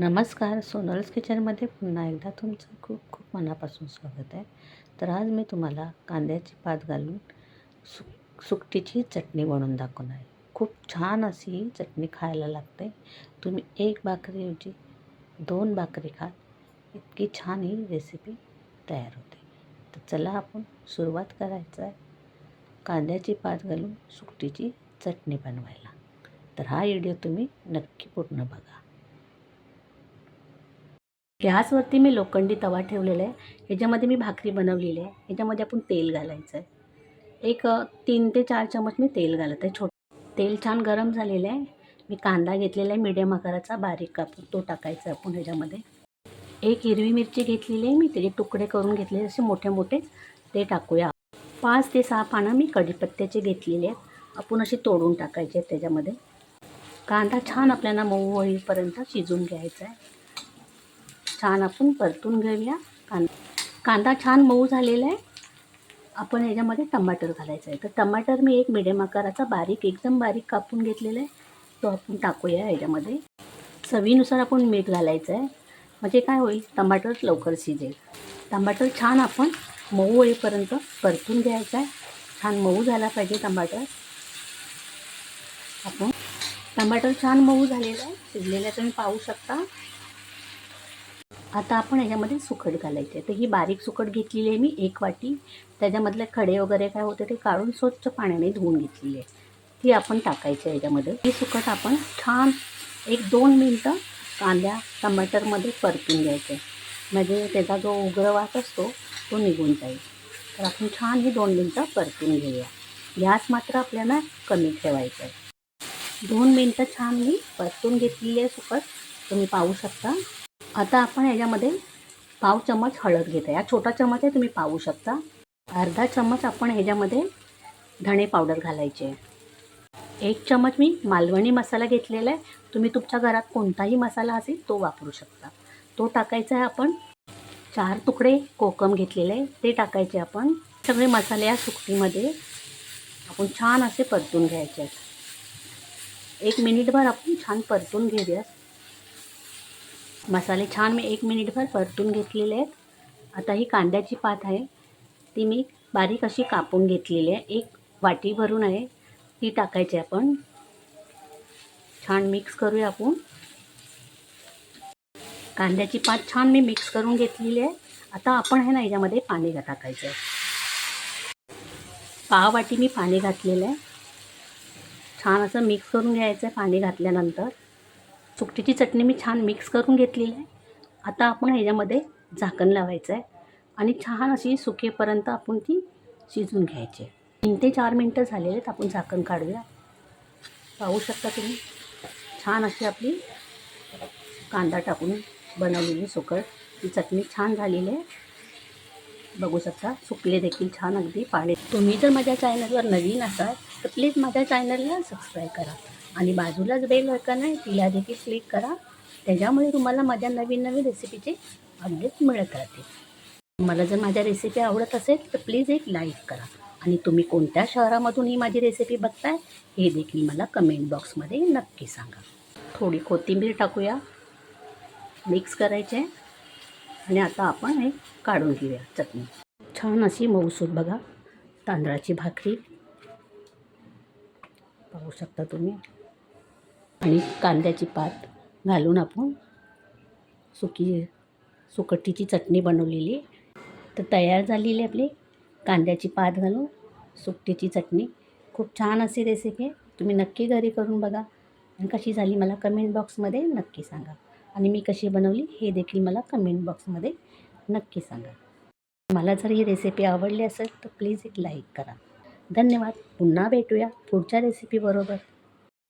नमस्कार सोनल्स किचनमध्ये पुन्हा एकदा तुमचं खूप खूप मनापासून स्वागत आहे. तर आज मी तुम्हाला कांद्याची पात घालून सुक सुकटीची चटणी बनवून दाखवणार आहे. खूप छान अशी ही चटणी खायला लागते. तुम्ही एक भाकरीऐवजी दोन भाकरी खा इतकी छान ही रेसिपी तयार होते. तर चला आपण सुरुवात करायचं आहे. कांद्याची पात घालून सुकटीची चटणी बनवायला. तर हा व्हिडिओ तुम्ही नक्की पूर्ण बघा. गॅसवरती मी लोखंडी तवा ठेवलेला आहे. ह्याच्यामध्ये मी भाकरी बनवलेली आहे. ह्याच्यामध्ये आपण तेल घालायचं आहे. एक तीन ते चार चमच मी तेल घालत आहे. छोट तेल छान गरम झालेलं आहे. मी कांदा घेतलेला आहे मीडियम आकाराचा बारीक कापून तो टाकायचा आपण ह्याच्यामध्ये. एक हिरवी मिरची घेतलेली आहे मी त्याचे तुकडे करून घेतलेले असे मोठे मोठे ते टाकूया. पाच ते सहा पानं मी कढीपत्त्याचे घेतलेले आहेत. आपण असे तोडून टाकायचे आहेत त्याच्यामध्ये. कांदा छान आपल्याला मऊ होईपर्यंत शिजून घ्यायचा आहे. छान आपण परतून घेऊया. कांदा कांदा छान मऊ झालेला आहे. आपण ह्याच्यामध्ये टमाटर घालायचं आहे. तर टमाटर मी एक मिडियम आकाराचा बारीक एकदम बारीक कापून घेतलेला आहे. तो आपण टाकूया ह्याच्यामध्ये. चवीनुसार आपण मीठ घालायचं आहे. म्हणजे काय होईल? टमाटर लवकर शिजेल. टमाटर छान आपण मऊ होईपर्यंत परतून घ्यायचं आहे. छान मऊ झाला पाहिजे टमाटर. आपण टमाटर छान मऊ झालेलं आहे. शिजलेलं आहे तुम्ही पाहू शकता. आता आपण ह्याच्यामध्ये सुकट घालायचे तर ही बारीक सुकट घेतलेली आहे मी एक वाटी. त्याच्यामधले खडे वगैरे काय होते ते काढून स्वच्छ पाण्याने धुवून घेतलेली आहे. ती आपण टाकायची आहे याच्यामध्ये. ही सुकट आपण छान एक दोन मिनटं कांद्या टमाटरमध्ये परतून घ्यायचं आहे म्हणजे त्याचा जो उग्रवास असतो तो निघून जाईल. तर आपण छान ही दोन मिनटं परतून घेऊया. गॅस मात्र आपल्याला कमी ठेवायचा आहे. दोन मिनटं छान मी परतून घेतलेली आहे सुकट तुम्ही पाहू शकता. आता आपण ह्याच्यामध्ये पाव चमच हळद घेत आहे हा छोटा चमच आहे तुम्ही पाहू शकता. अर्धा चम्मच आपण ह्याच्यामध्ये धणे पावडर घालायचे. आहे एक चमच मी मालवणी मसाला घेतलेला आहे. तुम्ही तुमच्या घरात कोणताही मसाला असेल तो वापरू शकता. तो टाकायचा आहे आपण चार तुकडे कोकम घेतलेले आहे. ते टाकायचे आपण. सगळे मसाले या सुकटीमध्ये आपण छान असे परतून घ्यायचे आहेत. एक मिनिटभर आपण छान परतून घेऊया मसाले छान मी एक मिनिटभर परतून घेतलेले आहेत. आता ही कांद्याची पात आहे. ती मी बारीक अशी कापून घेतलेली आहे. एक वाटी भरून आहे. ती टाकायची आपण. छान मिक्स करूया आपण. कांद्याची पात छान मी मिक्स करून घेतलेली आहे. आता आपण आहे ना याच्यामध्ये पाणी टाकायचं आहे. पाव वाटी मी पाणी घातलेलं आहे. छान असं मिक्स करून घ्यायचं आहे पाणी घातल्यानंतर. सुकटीची चटणी मी छान मिक्स करून घेतलेली आहे. आता आपण ह्याच्यामध्ये झाकण लावायचं आहे आणि छान अशी सुकेपर्यंत आपण ती शिजून घ्यायची आहे. तीन ते चार मिनटं झालेले आहेत आपण झाकण काढूया. पाहू शकता तुम्ही छान अशी आपली कांदा टाकून बनवलेली सुकट ती चटणी छान झालेली आहे. बघू शकता सुकले देखील छान अगदी पाणी तुम्ही जर माझ्या चॅनलवर नवीन असाल तर प्लीज माझ्या चॅनलला सबस्क्राईब करा. आणि बाजूलाच बेल आयकॉन आहे तिला देखील क्लिक करा. त्याच्यामुळे तुम्हाला माझ्या नवीन नवीन रेसिपीचे अपडेट मिळत राहतील. मला जर माझ्या रेसिपी आवडत असेल तर प्लीज एक लाईक करा. आणि तुम्ही कोणत्या शहरामधून ही माझी रेसिपी बघताय हे देखील मला कमेंट बॉक्समध्ये नक्की सांगा. थोडी कोथिंबीर टाकूया. मिक्स करायचे आणि आता आपण हे काढून घेऊया चटणी. छान अशी मऊसूत बघा. तांदळाची भाकरी. पाहू शकता तुम्ही. आणि कांद्याची पात घालून आपण सुकी सुकटीची चटणी बनवलेली. तर तयार झालेली आपली कांद्याची पात घालून सुकटीची चटणी. खूप छान अशी रेसिपी आहे. तुम्ही नक्की घरी करून बघा. आणि कशी झाली मला कमेंट बॉक्समध्ये नक्की सांगा. आणि मी कशी बनवली हे देखील मला कमेंट बॉक्समध्ये नक्की सांगा. मला जर ही रेसिपी आवडली असेल तर प्लीज एक लाईक करा. धन्यवाद. पुन्हा भेटूया पुढच्या रेसिपीबरोबर